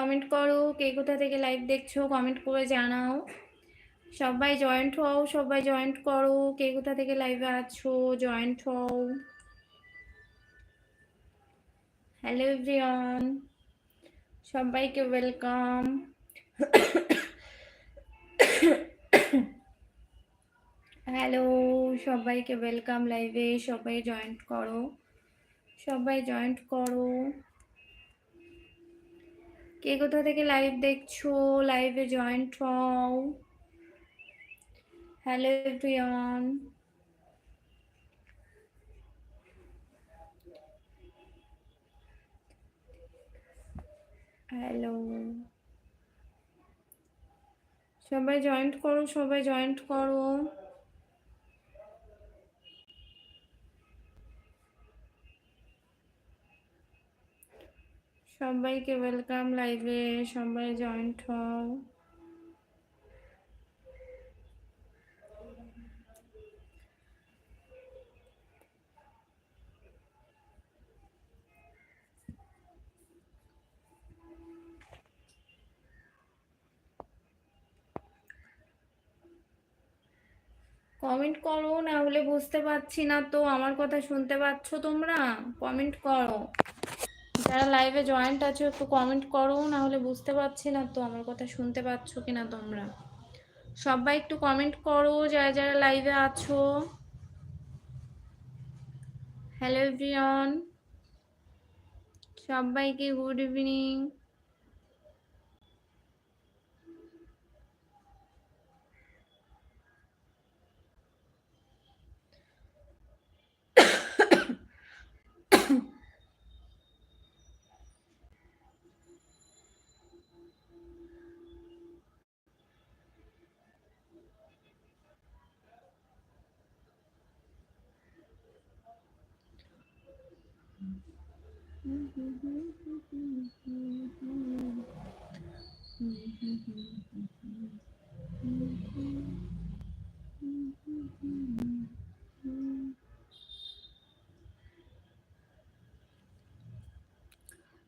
Comment করো, কে কোথা থেকে লাইভ দেখছ কমেন্ট করে জানাও। সবাই জয়েন্ট হও, সবাই জয়েন্ট করো, কে কোথা থেকে লাইভে আছো জয়েন্ট হও। হ্যালো এভরিওয়ান সবাইকে ওয়েলকাম হ্যালো সবাইকে ওয়েলকাম লাইভে সবাই জয়েন্ট করো। সবাই জয়েন্ট করো। কে কোথা থেকে লাইভ দেখছ? লাইভে জয়েন্ট হও। হ্যালো এভরিওয়ান হ্যালো সবাই জয়েন্ট করো, সবাই জয়েন্ট করো। সবাইকে ওয়েলকাম লাইভে সবাই জয়েন্ট হও। কমেন্ট করো না হলে বুঝতে পারছি না তো, আমার কথা শুনতে পাচ্ছ তোমরা? কমেন্ট করো। যারা লাইভে জয়েন্ট আছো, একটু কমেন্ট করো না হলে বুঝতে পারছি না তো আমার কথা শুনতে পাচ্ছ কিনা তোমরা। সবাই একটু কমেন্ট করো, যারা যারা লাইভে আছো। হ্যালো এভরিওয়ান সবাইকে গুড ইভিনিং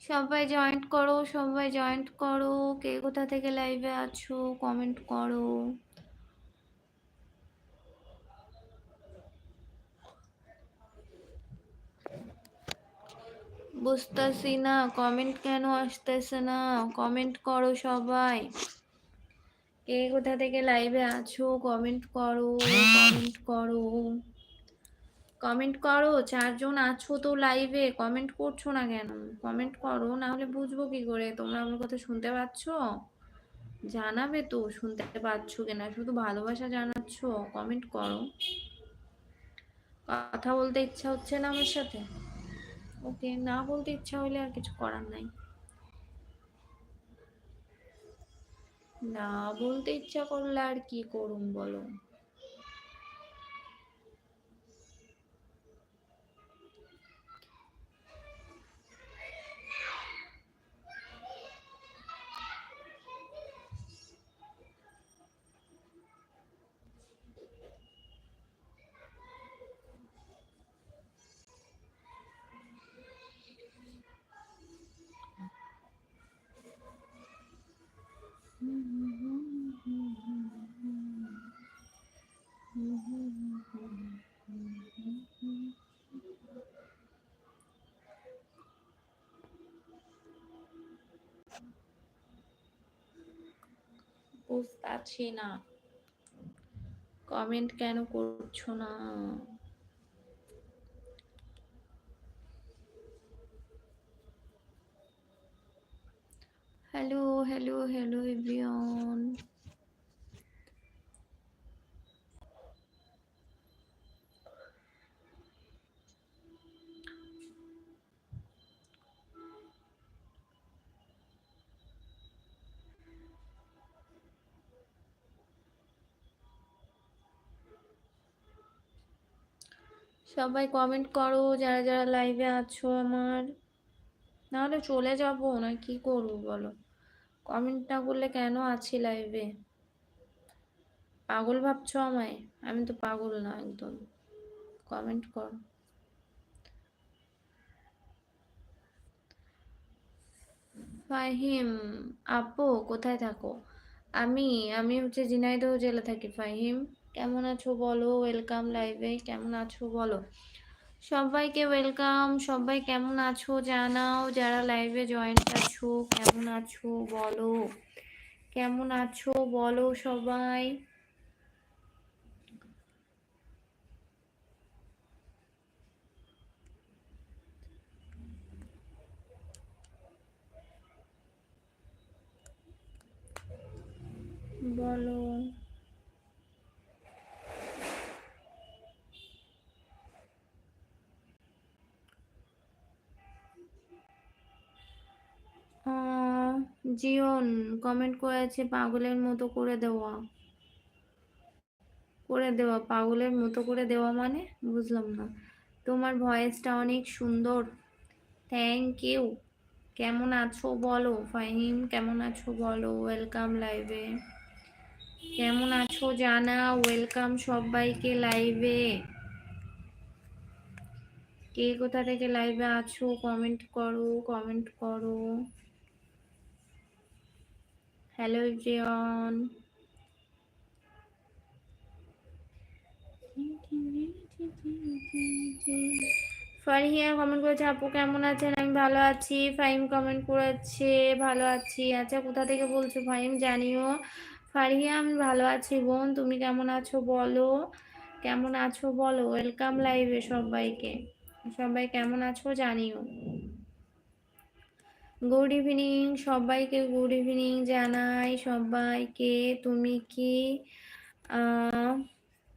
সবাই জয়েন্ট করো সবাই জয়েন্ট করো। কে কোথা থেকে লাইভে আছো কমেন্ট করো। বুঝতেছি না কমেন্ট কেন আসতেছে না? কমেন্ট করো সবাই। কে কোথা থেকে লাইভে আছো কমেন্ট করো কমেন্ট করো। কমেন্ট করো, চারজন আছো তো লাইভে কমেন্ট করছ না কেন? কমেন্ট করো না হলে বুঝব কি করে? তোমরা আমার কথা শুনতে পাচ্ছ? জানাবে তো, শুনতে পাচ্ছ কিনা? শুধু ভালোবাসা জানাচ্ছ কমেন্ট করো। কথা বলতে ইচ্ছা হচ্ছে না আমার সাথে? ওকে না বলতে ইচ্ছা হলে আর কিছু করার নাই। না বলতে ইচ্ছা করলে আর কি করুম বলো? বুঝতে না। কমেন্ট কেন করছ না? হ্যালো হ্যালো হ্যালো এভরিওয়ান সবাই কমেন্ট করো, যারা যারা লাইভে আছো আমার। নাহলে চলে যাব না, কি করব বলো? কমেন্ট না করলে কেন আছি লাইভে পাগল ভাবছ আমায়? আমি তো পাগল না একদম। কমেন্ট কর। ফাহিম, আপু কোথায় থাকো? আমি আমি হচ্ছে ঝিনাইদহ জেলা থাকি, ফাহিম। কেমন আছো বলো? ওয়েলকাম লাইভে কেমন আছো বলো? সবাইকে ওয়েলকাম সবাই কেমন আছো জানাও। যারা লাইভে জয়েন আছো, কেমন আছো বলো? কেমন আছো বলো সবাই? বলো। জিওন কমেন্ট করেছে পাগলের মতো করে দেওয়া। করে দেওয়া, পাগলের মতো করে দেওয়া মানে? বুঝলাম না। তোমার ভয়েসটা অনেক সুন্দর। থ্যাংক ইউ কেমন আছো বলো? ফাহিম, কেমন আছো বলো? ওয়েলকাম লাইভে কেমন আছো জানা ওয়েলকাম সবাইকে লাইভে কে কোথা থেকে লাইভে আছো? কমেন্ট করো কমেন্ট করো। Hello everyone. ফারিহিয়া কমেন্ট করেছে, আপু কেমন আছেন? আমি ভালো আছি। ফাইম কমেন্ট করেছে, ভালো আছি। আচ্ছা কোথা থেকে বলছো ফাইম জানিও। ফারিহিয়া আমি ভালো আছি বোন। তুমি কেমন আছো বলো। কেমন আছো বলো? ওয়েলকাম লাইভে সবাইকে। সবাই কেমন আছো জানিও। গুড ইভিনিং সবাইকে গুড ইভিনিং জানাই। সবাইকে, তুমি কি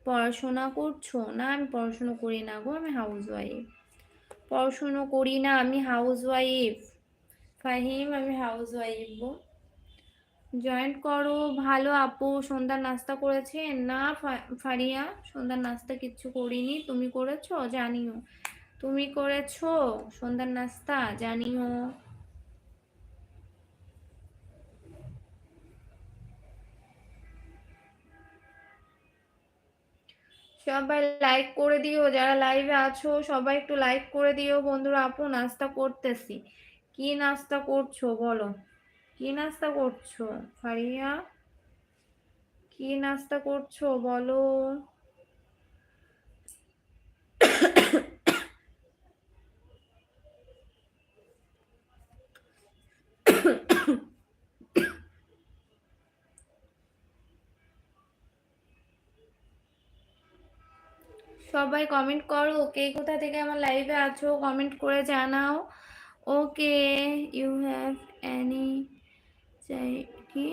পড়াশোনা করছ? না, আমি পড়াশোনা করি না গো, আমি হাউস ওয়াইফ পড়াশুনো করি না, আমি হাউস ওয়াইফ ফাহিম, আমি হাউস ওয়াইফ গো। জয়েন্ট করো, ভালো আপু, সন্ধ্যার নাস্তা করেছে না ফারিয়া, সন্ধ্যার নাস্তা কিচ্ছু করিনি, তুমি করেছ? জানিও। তুমি করেছ সন্ধ্যার নাস্তা? জানিও। সবাই লাইক করে দিও, যারা লাইভে আছো সবাই একটু লাইক করে দিও। বন্ধুরা, আপু নাস্তা করতেছি। কি নাস্তা করছ বলো? কি নাস্তা করছ? ফারিয়া? কি নাস্তা করছ বলো? সবাই কমেন্ট করো। কে কোথা থেকে আমার লাইভে আছো কমেন্ট করে জানাও। ওকে ইউ হ্যাভ এনি চাই কি?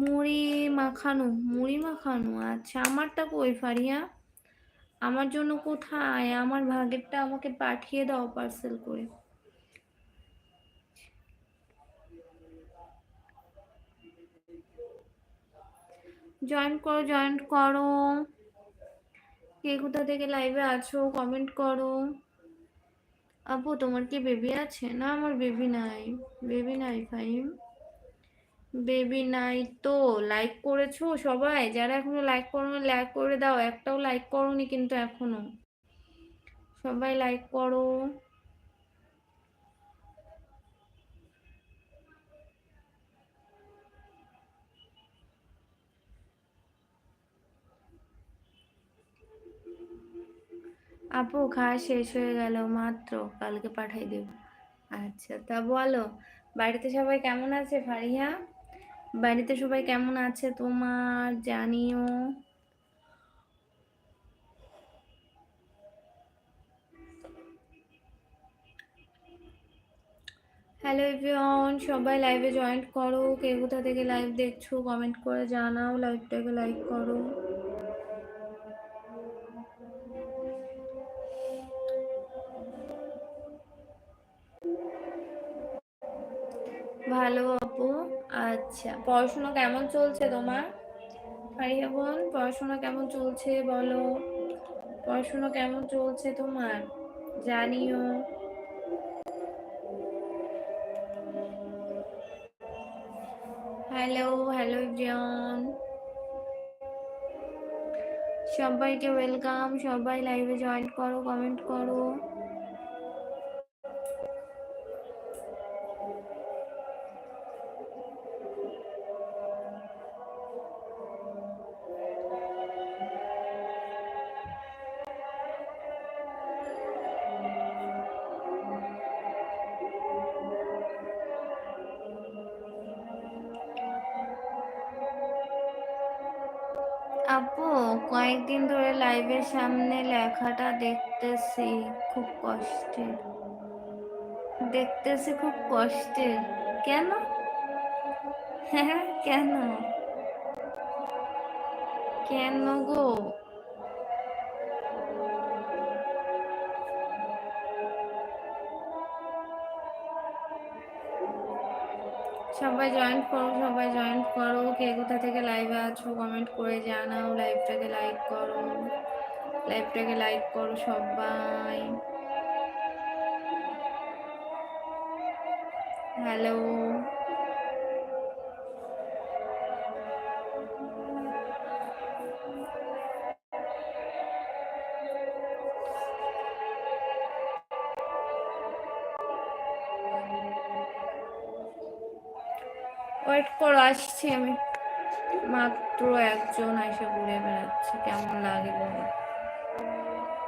মুড়ি মাখানো মুড়ি মাখানো আচ্ছা আমারটা কই ফারিয়া? আমার জন্য কোথায়? আমার ভাগেরটা আমাকে পাঠিয়ে দাও পার্সেল করে। জয়েন করো জয়েন করো। কে কোথা থেকে লাইভে আছো কমেন্ট করো। আপু, তোমার কি বেবি আছে? না, আমার বেবি নাই। বেবি নাই ফাইম বেবি নাই তো লাইক করেছ সবাই? যারা এখনও লাইক করো লাইক করে দাও। একটাও লাইক করোনি কিন্তু এখনও। সবাই লাইক করো। আপু, খাওয়া শেষ হয়ে গেল মাত্র। কালকে পাঠাই দেব। আচ্ছা তা বলো। বাড়িতে সবাই কেমন আছে ফারিয়া? বাড়িতে সবাই কেমন আছে তোমার জানিও? হ্যালো এভরিওয়ান সবাই লাইভে জয়েন্ট করো। কে কোথা থেকে লাইভ দেখছ কমেন্ট করে জানাও লাইভটাকে লাইক করো। ভালো আপু। আচ্ছা পড়াশোনা কেমন চলছে তোমার? ফারিয়া বোন, পড়াশোনা কেমন চলছে বলো? পড়াশোনা কেমন চলছে তোমার? জানিও। হ্যালো হ্যালো জন সবাইকে ওয়েলকাম, সবাই লাইভে জয়েন করো, কমেন্ট করো। কয়েকদিন ধরে লাইভের সামনে লেখাটা দেখতেছি, খুব কষ্টের। দেখতেছি খুব কষ্টের। কেন? হ্যাঁ কেন? কেন গো? সবাই জয়েন করো, সবাই জয়েন করো। কে কোথা থেকে লাইভে আছো কমেন্ট করে জানাও। লাইভটাকে লাইক করো। লাইভটাকে লাইক করো সবাই। হ্যালো আমি মাত্র একজন এসে ঘুরে বেড়াচ্ছি। কেমন লাগে বলো?